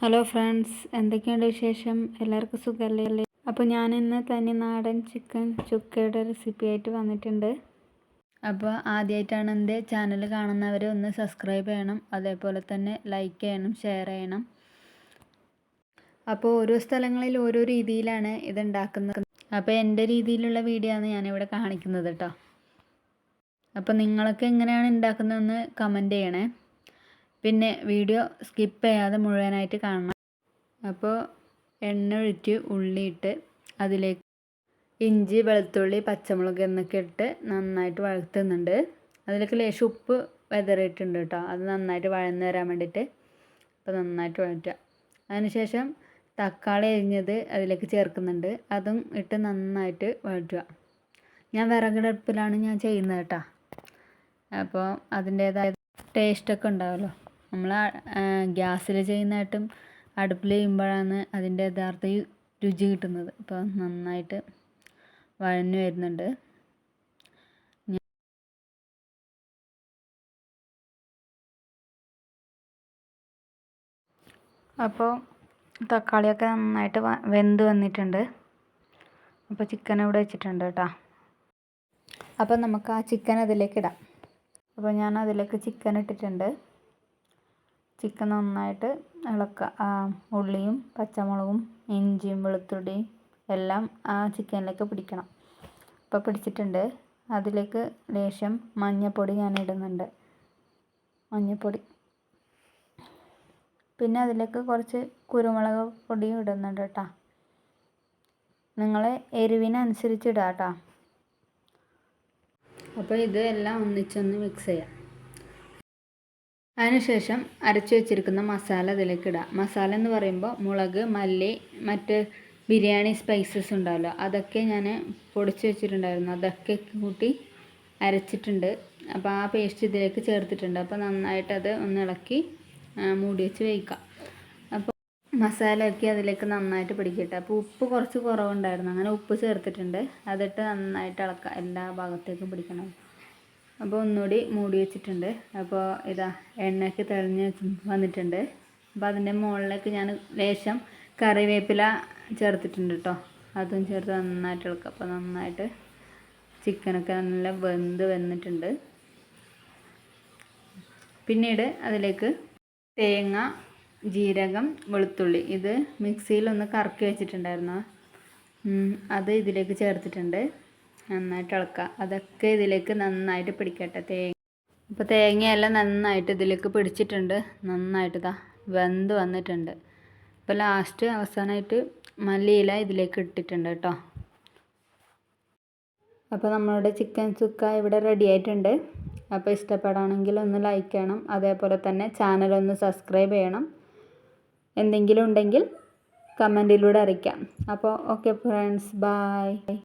Hello friends എന്തൊക്കെയുണ്ട് വിശേഷം? എല്ലാവർക്കും സുഖമല്ലേ അല്ലേ അപ്പോൾ ഞാൻ ഇന്ന് തനി നാടൻ ചിക്കൻ ചുക്കയുടെ റെസിപ്പി ആയിട്ട് വന്നിട്ടുണ്ട്. അപ്പോൾ ആദ്യമായിട്ടാണ് എന്റെ ചാനൽ കാണുന്നവർ ഒന്ന് സബ്സ്ക്രൈബ് ചെയ്യണം. അതേപോലെ തന്നെ ലൈക്ക് ചെയ്യണം ഷെയർ ചെയ്യണം. അപ്പോൾ ഓരോ സ്ഥലങ്ങളിൽ ഓരോ രീതിയിലാണ് ഇത് ഉണ്ടാക്കുന്നത്. അപ്പോൾ എന്റെ രീതിയിലുള്ള വീഡിയോ ആണ് ഞാനിവിടെ കാണിക്കുന്നത് കേട്ടോ അപ്പോൾ നിങ്ങളൊക്കെ എങ്ങനെയാണ് ഉണ്ടാക്കുന്നതെന്ന് കമന്റ് ചെയ്യണേ. പിന്നെ വീഡിയോ സ്കിപ്പ് ചെയ്യാതെ മുഴുവനായിട്ട് കാണണം. അപ്പോൾ എണ്ണ ഒഴിച്ച് ഉള്ളിയിട്ട് അതിലേക്ക് ഇഞ്ചി വെളുത്തുള്ളി പച്ചമുളക് എന്നൊക്കെ ഇട്ട് നന്നായിട്ട് വഴത്തുന്നുണ്ട് അതിലേക്ക് ലേശം ഉപ്പ് വെതറിയിട്ടുണ്ട് കേട്ടോ. അത് നന്നായിട്ട് വഴന്ന് വരാൻ വേണ്ടിയിട്ട് അപ്പോൾ നന്നായിട്ട് വഴറ്റുക. അതിനുശേഷം തക്കാളി അരിഞ്ഞത് അതിലേക്ക് ചേർക്കുന്നുണ്ട്. അതും ഇട്ട് നന്നായിട്ട് വഴറ്റുക. ഞാൻ വിറകടുപ്പിലാണ് ഞാൻ ചെയ്യുന്നത് കേട്ടോ. അപ്പോൾ അതിന്റേതായ ടേസ്റ്റൊക്കെ ഉണ്ടാവുമല്ലോ നമ്മൾ ഗ്യാസിൽ ചെയ്യുന്നതായിട്ടും അടുപ്പിൽ ചെയ്യുമ്പോഴാണ് അതിന്റെ യഥാർത്ഥ രുചി കിട്ടുന്നത്. അപ്പോൾ നന്നായിട്ട് വഴഞ്ഞു വരുന്നുണ്ട്. അപ്പോൾ തക്കാളിയൊക്കെ നന്നായിട്ട് വെന്ത് വന്നിട്ടുണ്ട്. അപ്പോൾ ചിക്കൻ ഇവിടെ വെച്ചിട്ടുണ്ട് കേട്ടോ. അപ്പോൾ നമുക്ക് ആ ചിക്കൻ അതിലേക്ക് ഇടാം. അപ്പോൾ ഞാൻ അതിലേക്ക് ചിക്കൻ ഇട്ടിട്ടുണ്ട്. ചിക്കൻ നന്നായിട്ട് ഇളക്കുക. ഉള്ളിയും പച്ചമുളകും ഇഞ്ചിയും വെളുത്തുള്ളിയും എല്ലാം ആ ചിക്കനിലേക്ക് പിടിക്കണം. അപ്പോൾ പിടിച്ചിട്ടുണ്ട്. അതിലേക്ക് ലേശം മഞ്ഞൾപ്പൊടി ഞാൻ ഇടുന്നുണ്ട് മഞ്ഞൾപ്പൊടി പിന്നെ അതിലേക്ക് കുറച്ച് കുരുമുളക് പൊടിയും ഇടുന്നുണ്ട് കേട്ടോ. നിങ്ങൾ എരിവിനനുസരിച്ച് ഇടാം കേട്ടോ. അപ്പോൾ ഇത് എല്ലാം ഒന്നിച്ചൊന്ന് മിക്സ് ചെയ്യാം. അതിനുശേഷം അരച്ചു വെച്ചിരിക്കുന്ന മസാല അതിലേക്ക് ഇടാം. മസാല എന്ന് പറയുമ്പോൾ മുളക് മല്ലി മറ്റ് ബിരിയാണി സ്പൈസസ് ഉണ്ടാവില്ല. അതൊക്കെ ഞാൻ പൊടിച്ച് വെച്ചിട്ടുണ്ടായിരുന്നു. അതൊക്കെ കൂട്ടി അരച്ചിട്ടുണ്ട്. അപ്പോൾ ആ പേസ്റ്റ് ഇതിലേക്ക് ചേർത്തിട്ടുണ്ട്. അപ്പോൾ നന്നായിട്ട് അത് ഒന്ന് ഇളക്കി മൂടി വെച്ച് വേവിക്കാം. അപ്പോൾ മസാലയൊക്കെ അതിലേക്ക് നന്നായിട്ട് പിടിക്കട്ടെ. അപ്പോൾ ഉപ്പ് കുറച്ച് കുറവുണ്ടായിരുന്നു. അങ്ങനെ ഉപ്പ് ചേർത്തിട്ടുണ്ട്. അതിട്ട് നന്നായിട്ട് ഇളക്കാം. എല്ലാ ഭാഗത്തേക്കും പിടിക്കണം. അപ്പോൾ ഒന്നുകൂടി മൂടി വെച്ചിട്ടുണ്ട്. അപ്പോൾ ഇതാ എണ്ണയ്ക്ക് തെളിഞ്ഞ് വന്നിട്ടുണ്ട്. അപ്പോൾ അതിന്റെ മുകളിലേക്ക് ഞാൻ ലേശം കറിവേപ്പില ചേർത്തിട്ടുണ്ട് കേട്ടോ. അതും ചേർത്ത് നന്നായിട്ട് ഇളക്കുക. അപ്പോൾ നന്നായിട്ട് ചിക്കനൊക്കെ നല്ല വെന്ത് വന്നിട്ടുണ്ട്. പിന്നീട് അതിലേക്ക് തേങ്ങ ജീരകം വെളുത്തുള്ളി. ഇത് മിക്സിയിലൊന്ന് കറക്കി വെച്ചിട്ടുണ്ടായിരുന്നു. അത് ഇതിലേക്ക് ചേർത്തിട്ടുണ്ട്. നന്നായിട്ട് ഇളക്കുക. അതൊക്കെ ഇതിലേക്ക് നന്നായിട്ട് പിടിക്കട്ടെ. തേങ്ങ അപ്പോൾ തേങ്ങയെല്ലാം നന്നായിട്ട് ഇതിലേക്ക് പിടിച്ചിട്ടുണ്ട്. നന്നായിട്ട് ഇതാ വെന്ത് വന്നിട്ടുണ്ട്. ഇപ്പോൾ ലാസ്റ്റ് അവസാനമായിട്ട് മല്ലിയില ഇതിലേക്ക് ഇട്ടിട്ടുണ്ട് കേട്ടോ. അപ്പോൾ നമ്മളുടെ ചിക്കൻ സുക്ക ഇവിടെ റെഡി ആയിട്ടുണ്ട്. അപ്പോൾ ഇഷ്ടപ്പെടുകയാണെങ്കിൽ ഒന്ന് ലൈക്ക് ചെയ്യണം. അതേപോലെ തന്നെ ചാനൽ ഒന്ന് സബ്സ്ക്രൈബ് ചെയ്യണം. എന്തെങ്കിലും ഉണ്ടെങ്കിൽ കമന്റിലൂടെ അറിയിക്കാം. അപ്പോൾ ഓക്കെ ഫ്രണ്ട്സ് ബായ്